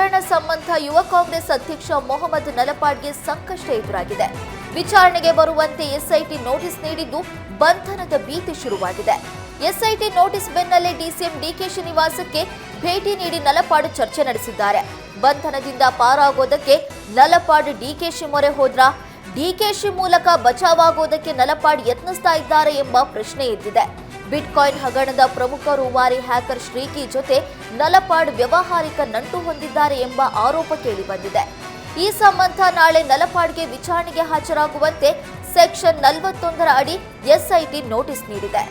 ಹಗರಣ ಸಂಬಂಧ ಯುವ ಕಾಂಗ್ರೆಸ್ ಅಧ್ಯಕ್ಷ ಮೊಹಮ್ಮದ್ ನಲಪಾಡ್ಗೆ ಸಂಕಷ್ಟ ಎದುರಾಗಿದೆ. ವಿಚಾರಣೆಗೆ ಬರುವಂತೆ ಎಸ್ಐಟಿ ನೋಟಿಸ್ ನೀಡಿದ್ದು ಬಂಧನದ ಭೀತಿ ಶುರುವಾಗಿದೆ. ಎಸ್ಐಟಿ ನೋಟಿಸ್ ಬೆನ್ನಲ್ಲೇ ಡಿಸಿಎಂ ಡಿಕೆಶಿ ನಿವಾಸಕ್ಕೆ ಭೇಟಿ ನೀಡಿ ನಲಪಾಡು ಚರ್ಚೆ ನಡೆಸಿದ್ದಾರೆ. ಬಂಧನದಿಂದ ಪಾರಾಗೋದಕ್ಕೆ ನಲಪಾಡು ಡಿಕೆಶಿ ಮೊರೆ ಹೋದ್ರ? ಡಿಕೆಶಿ ಮೂಲಕ ಬಚಾವಾಗೋದಕ್ಕೆ ನಲಪಾಡ್ ಯತ್ನಿಸ್ತಾ ಇದ್ದಾರೆ ಎಂಬ ಪ್ರಶ್ನೆ ಎದ್ದಿದೆ. ಬಿಟ್ಕಾಯಿನ್ ಹಗರಣದ ಪ್ರಮುಖ ರೂವಾರಿ ಹ್ಯಾಕರ್ ಶ್ರೀಕಿ ಜೊತೆ ನಲಪಾಡ್ ವ್ಯವಹಾರಿಕ ನಂಟು ಹೊಂದಿದ್ದಾರೆ ಎಂಬ ಆರೋಪ ಕೇಳಿಬಂದಿದೆ. ಈ ಸಂಬಂಧ ನಾಳೆ ನಲಪಾಡ್ಗೆ ವಿಚಾರಣೆಗೆ ಹಾಜರಾಗುವಂತೆ ಸೆಕ್ಷನ್ ನಲವತ್ತೊಂದರ ಅಡಿ ಎಸ್ಐಟಿ ನೋಟಿಸ್ ನೀಡಿದೆ.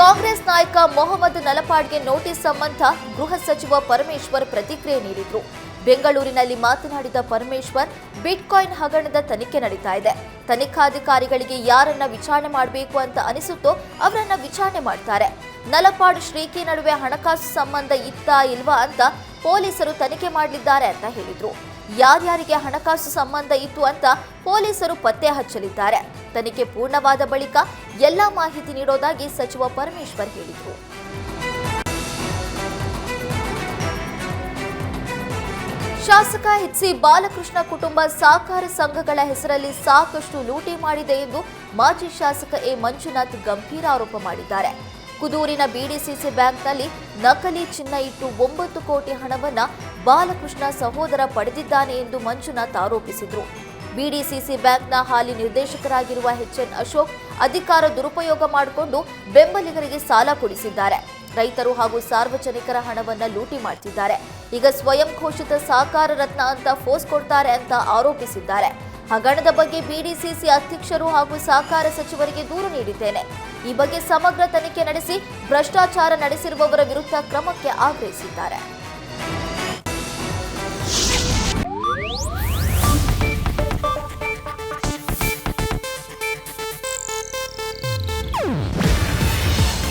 ಕಾಂಗ್ರೆಸ್ ನಾಯಕ ಮೊಹಮ್ಮದ್ ನಲಪಾಡ್ಗೆ ನೋಟಿಸ್ ಸಂಬಂಧ ಗೃಹ ಸಚಿವ ಪರಮೇಶ್ವರ್ ಪ್ರತಿಕ್ರಿಯೆ ನೀಡಿದ್ರು. ಬೆಂಗಳೂರಿನಲ್ಲಿ ಮಾತನಾಡಿದ ಪರಮೇಶ್ವರ್, ಬಿಟ್ಕಾಯಿನ್ ಹಗರಣದ ತನಿಖೆ ನಡೀತಾ ಇದೆ. ತನಿಖಾಧಿಕಾರಿಗಳಿಗೆ ಯಾರನ್ನ ವಿಚಾರಣೆ ಮಾಡಬೇಕು ಅಂತ ಅನಿಸುತ್ತೋ ಅವರನ್ನ ವಿಚಾರಣೆ ಮಾಡ್ತಾರೆ. ನಲಪಾಡು ಶ್ರೀಕೆ ನಡುವೆ ಹಣಕಾಸು ಸಂಬಂಧ ಇತ್ತಾ ಇಲ್ವಾ ಅಂತ ಪೊಲೀಸರು ತನಿಖೆ ಮಾಡಲಿದ್ದಾರೆ ಅಂತ ಹೇಳಿದ್ರು. ಯಾರ್ಯಾರಿಗೆ ಹಣಕಾಸು ಸಂಬಂಧ ಇತ್ತು ಅಂತ ಪೊಲೀಸರು ಪತ್ತೆ ಹಚ್ಚಲಿದ್ದಾರೆ. ತನಿಖೆ ಪೂರ್ಣವಾದ ಬಳಿಕ ಎಲ್ಲಾ ಮಾಹಿತಿ ನೀಡೋದಾಗಿ ಸಚಿವ ಪರಮೇಶ್ವರ್ ಹೇಳಿದರು. ಶಾಸಕ ಎಚ್ ಸಿ ಬಾಲಕೃಷ್ಣ ಕುಟುಂಬ ಸಹಕಾರ ಸಂಘಗಳ ಹೆಸರಲ್ಲಿ ಸಾಕಷ್ಟು ಲೂಟಿ ಮಾಡಿದೆ ಎಂದು ಮಾಜಿ ಶಾಸಕ ಎ ಮಂಜುನಾಥ್ ಗಂಭೀರ ಆರೋಪ ಮಾಡಿದ್ದಾರೆ. ಕುದೂರಿನ ಬಿಡಿಸಿಸಿ ಬ್ಯಾಂಕ್ನಲ್ಲಿ ನಕಲಿ ಚಿನ್ನ ಇಟ್ಟು ಒಂಬತ್ತು ಕೋಟಿ ಹಣವನ್ನು ಬಾಲಕೃಷ್ಣ ಸಹೋದರ ಪಡೆದಿದ್ದಾನೆ ಎಂದು ಮಂಜುನಾಥ್ ಆರೋಪಿಸಿದರು. ಬಿಡಿಸಿಸಿ ಬ್ಯಾಂಕ್ನ ಹಾಲಿ ನಿರ್ದೇಶಕರಾಗಿರುವ ಎಚ್ಎನ್ ಅಶೋಕ್ ಅಧಿಕಾರ ದುರುಪಯೋಗ ಮಾಡಿಕೊಂಡು ಬೆಂಬಲಿಗರಿಗೆ ಸಾಲ ಕೊಡಿಸಿದ್ದಾರೆ. ರೈತರು ಹಾಗೂ ಸಾರ್ವಜನಿಕರ ಹಣವನ್ನು ಲೂಟಿ ಮಾಡ್ತಿದ್ದಾರೆ. ಈಗ ಸ್ವಯಂ ಘೋಷಿತ ಸಹಕಾರ ರತ್ನ ಅಂತ ಫೋಸ್ ಕೊಡ್ತಾರೆ ಅಂತ ಆರೋಪಿಸಿದ್ದಾರೆ. ಹಗರಣದ ಬಗ್ಗೆ ಬಿಡಿಸಿಸಿ ಅಧ್ಯಕ್ಷರು ಹಾಗೂ ಸಹಕಾರ ಸಚಿವರಿಗೆ ದೂರು ನೀಡಿದ್ದೇನೆ. ಈ ಬಗ್ಗೆ ಸಮಗ್ರ ತನಿಖೆ ನಡೆಸಿ ಭ್ರಷ್ಟಾಚಾರ ನಡೆಸಿರುವವರ ವಿರುದ್ಧ ಕ್ರಮಕ್ಕೆ ಆಗ್ರಹಿಸಿದ್ದಾರೆ.